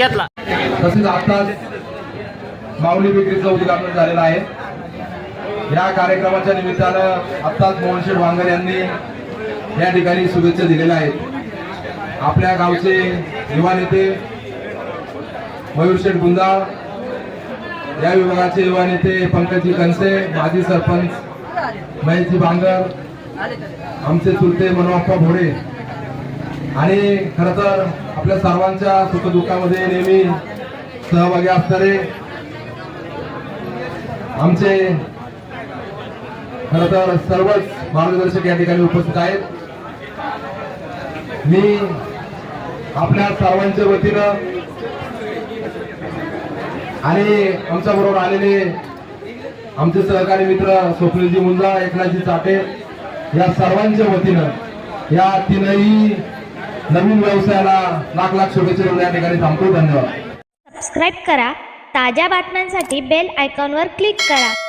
घेतला. तसेच आताच माऊली बेकरीचं उद्घाटन झालेलं आहे. या कार्यक्रमाच्या निमित्तानं आत्ताच मोहनशेठ वांगर यांनी या ठिकाणी शुभेच्छा दिलेल्या आहेत. आपल्या गावचे युवा नेते मयूरशेठ गुंजाळ या विभागाचे युवा नेते पंकजी कनसे माजी सरपंच महेशजी बांगर आमचे चुलते मनोप्पा भोडे आणि खर तर आपल्या सर्वांच्या सुखदुःखामध्ये नेहमी सहभागी असणारे आमचे खर तर सर्वच मार्गदर्शक या ठिकाणी उपस्थित आहेत. मी आपल्या सर्वांच्या वतीनं आणि आमच्या बरोबर आलेले आमचे सहकारी मित्र स्वप्नीलजी मुंजा एकनाथजी चाटे या सर्वांच्या वतीनं या तीनही नवीन व्यवसायाला लाख लाख शुभेच्छा देऊन या ठिकाणी थांबतो. धन्यवाद. सबस्क्राईब करा. ताज्या बातम्यांसाठी बेल आयकॉनवर क्लिक करा.